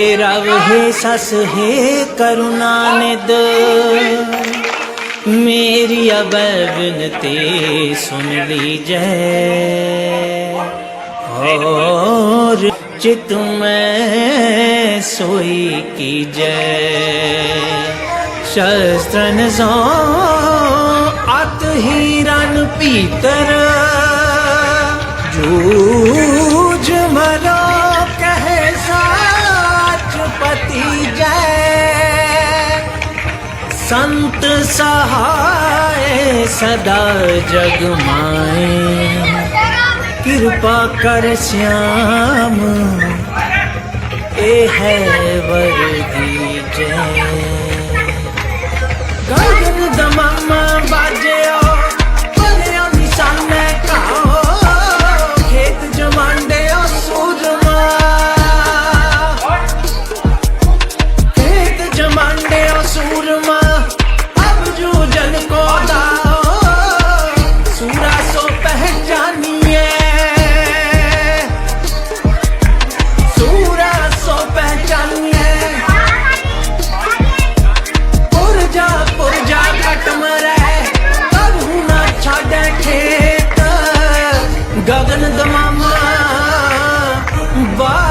सस हे करुणा निद मेरी अब विनती सुन लीजै और चित में सोई की जय शस्त्रन सो अत हीरन पीतर। जूझ संत सहाय सदा जग माए। कृपा कर श्याम ए है वर दी जय। ਗਗਨ ਦਮਾਮਾ ਬਾ